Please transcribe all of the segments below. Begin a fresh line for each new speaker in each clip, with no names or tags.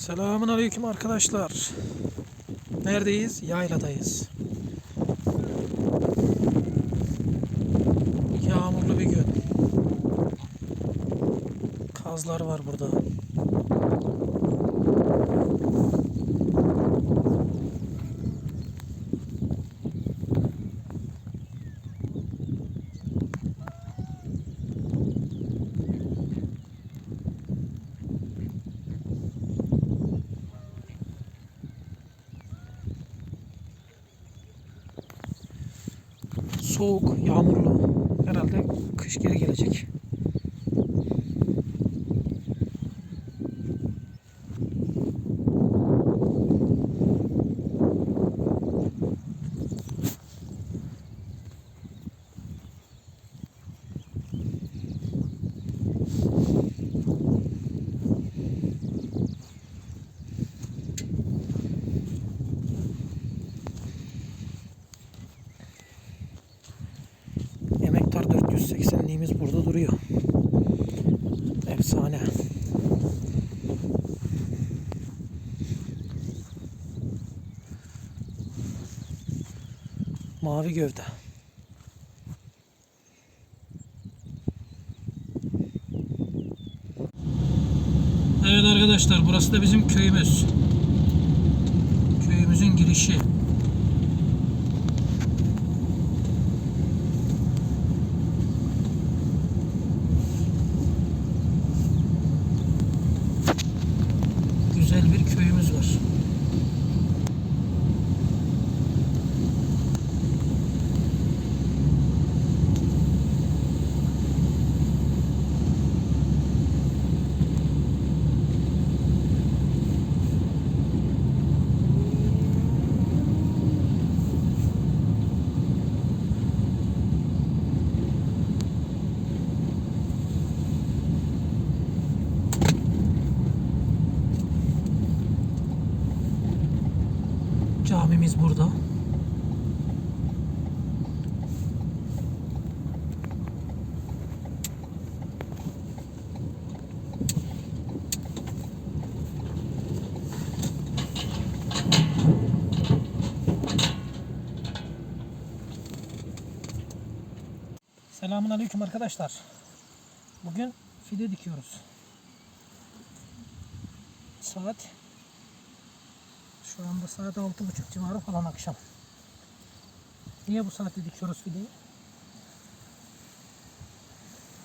Selamun aleyküm arkadaşlar. Neredeyiz? Yayladayız. Yağmurlu bir gün. Kazlar var burada. Soğuk, yağmurlu. Herhalde kış geri gelecek. Emektar 480'liğimiz burada duruyor. Efsane. Mavi gövde. Evet arkadaşlar burası da bizim köyümüz. Köyümüzün girişi. Güzel bir köyümüz var. Camimiz burada. Selamun Aleyküm arkadaşlar. Bugün fide dikiyoruz. Saat şu anda saat altı buçuk civarı falan akşam. Niye bu saatte dikiyoruz fideyi?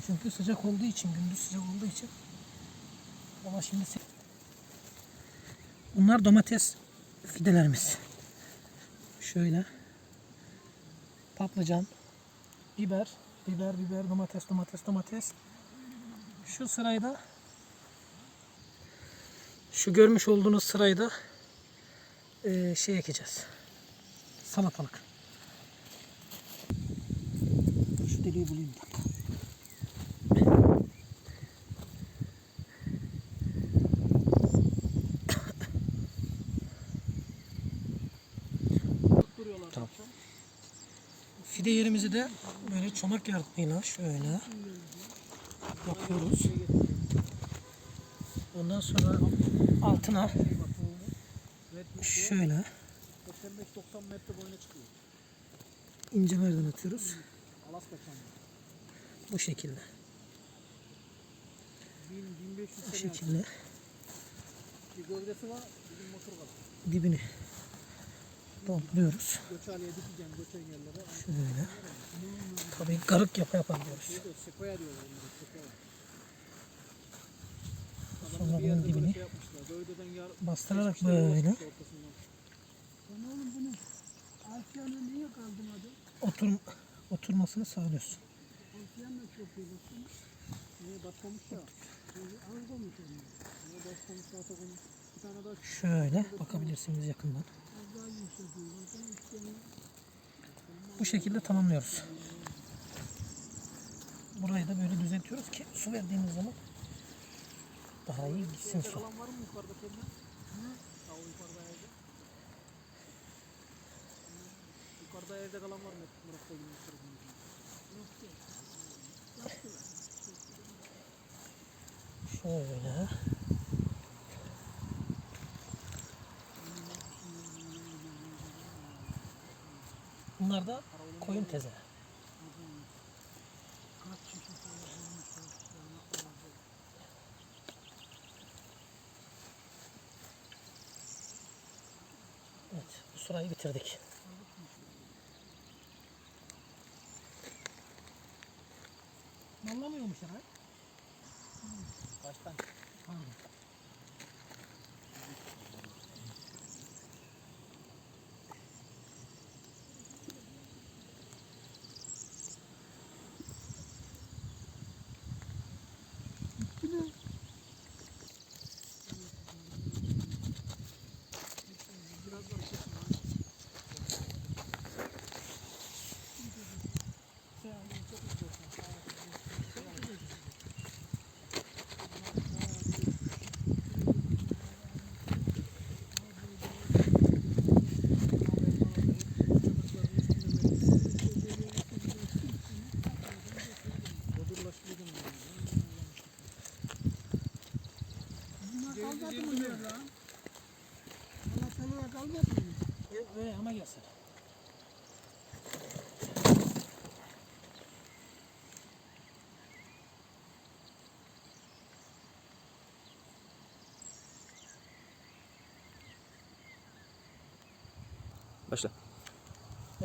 Çünkü sıcak olduğu için, gündüz sıcak olduğu için. Ama şimdi Bunlar domates fidelerimiz. Şöyle. Patlıcan, biber, biber, biber, domates, domates, domates. Şu sırayda şu görmüş olduğunuz sırayda eee, şey ekeceğiz. Salatalık. Şu deliği bulayım dakika. Tamam. Fide yerimizi de böyle çomak yardımıyla şöyle yapıyoruz. Ondan sonra altına şöyle
85-90 metre boyuna çıkıyor.
incelerden atıyoruz.
Alaska çamı.
Bu şekilde.
1000 1500
Bu şekilde
bir gövdesi var, bizim motor kalır.
dibini topluyoruz.
Göçaliye dikeceğim göçen yerlere.
Şöyle. Tabii garık yapa yapa diyoruz.
Şey.
Sonra bunun dibini
şey
bastırarak
geçmişler
böyle.
Lan oğlum bunu Asyan'ı niye kaldırmadı?
otur, oturmasını sağlıyorsun.
Asyan da çok iyi baksana. Niye başlamış ya? Az olmuş onu. Niye zaten onu. Bir tane daha
Şöyle bakabilirsiniz yakından.
daha
Bu şekilde tamamlıyoruz. Burayı da böyle düzeltiyoruz ki su verdiğimiz zaman daha iyi gitsin su.
Var mı yukarıda kendine? Hı? Ha o yukarıda Mesela evde kalan var mı? Murat'ta gibi bir sorun. Yok
Şöyle. Bunlar da koyun teze. Evet, bu sırayı bitirdik. Böyle ama gelsin.
Başla.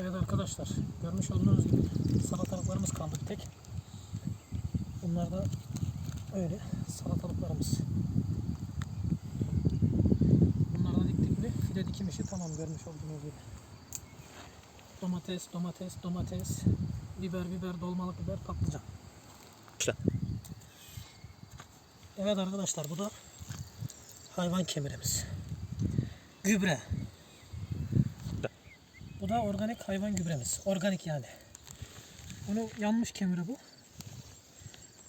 Evet arkadaşlar görmüş olduğunuz gibi salatalıklarımız kaldı bir tek. Bunlar da öyle salatalıklarımız. Bunlar da diktik mi fide dikim işi tamam görmüş olduğunuz gibi. Domates, domates, domates, biber, biber, dolmalık biber, patlıcan. Evet arkadaşlar bu da hayvan kemirimiz. Gübre. Bu da organik hayvan gübremiz. Organik yani. Bunu yanmış kemire bu.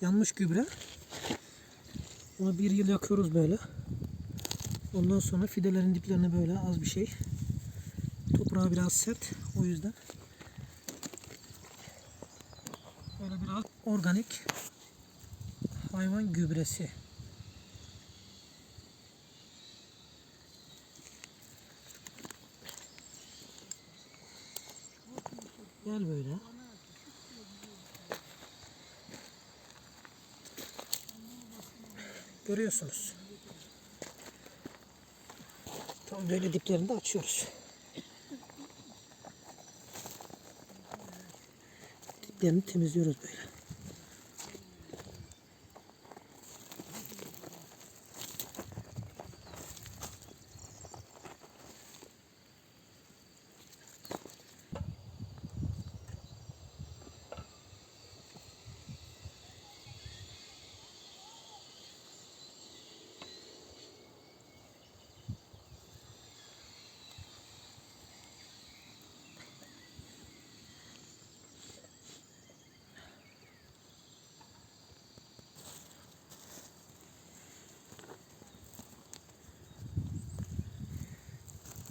Yanmış gübre. Bunu bir yıl yakıyoruz böyle. Ondan sonra fidelerin diplerine böyle az bir şey. Toprağı biraz sert. O yüzden böyle biraz organik hayvan gübresi. Gel böyle. Görüyorsunuz. Böyle diplerini de açıyoruz. Diplerini temizliyoruz böyle.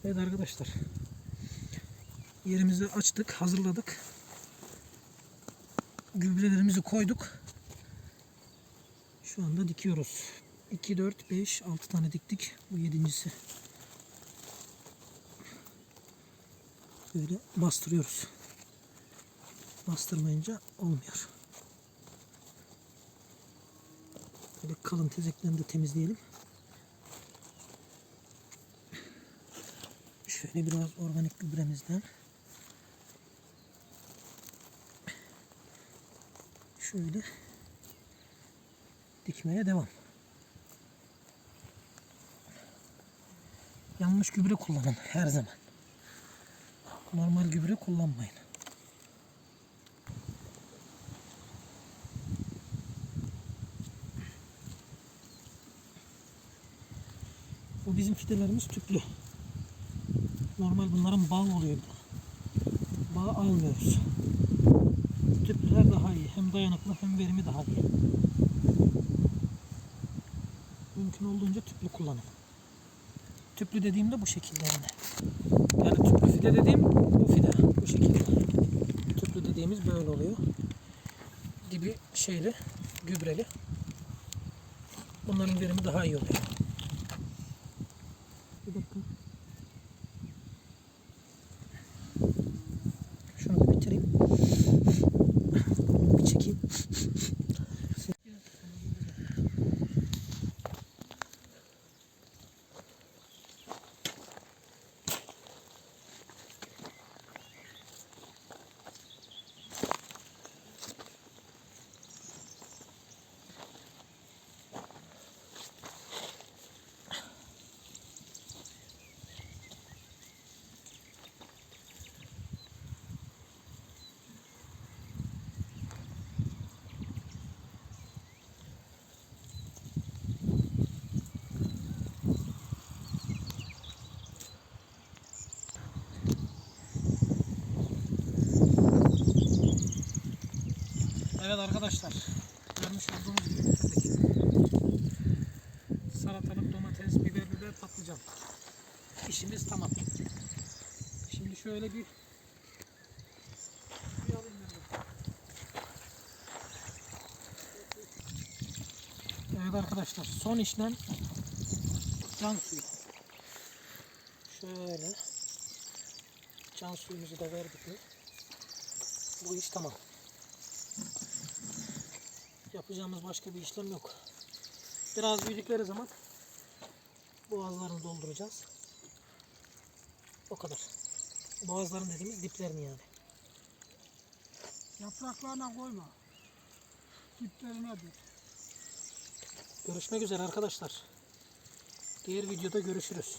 Evet arkadaşlar. Yerimizi açtık, hazırladık. Gübrelerimizi koyduk. Şu anda dikiyoruz. 2, 4, 5, 6 tane diktik. Bu yedincisi. Böyle bastırıyoruz. Bastırmayınca olmuyor. Böyle kalın tezeklerini de temizleyelim. Şöyle biraz organik gübremizden. Şöyle dikmeye devam. Yanlış gübre kullanın her zaman. Normal gübre kullanmayın. Bu bizim fidelerimiz tüplü. Normal bunların bağ oluyor. Bağ almıyoruz. Tüplüler daha iyi. Hem dayanıklı hem verimi daha iyi. Mümkün olduğunca tüplü kullanın. Tüplü dediğimde bu şekilde yani. Yani tüplü fide dediğim bu fide. Bu şekilde. Tüplü dediğimiz böyle oluyor. Dibi şeyli, gübreli. Bunların verimi daha iyi oluyor. Bir dakika. Arkadaşlar. Görmüş olduğunuz gibi bitirdik. Salatalık, domates, biber, biber, patlıcan. İşimiz tamam. Şimdi şöyle bir. Evet arkadaşlar son işlem can suyu. Şöyle can suyumuzu da verdik bu iş tamam. Yapacağımız başka bir işlem yok. Biraz büyüdükleri zaman boğazlarını dolduracağız. O kadar. Boğazların dediğimiz diplerini yani.
Yapraklarına koyma. Diplerine dur.
Görüşmek üzere arkadaşlar. Diğer videoda görüşürüz.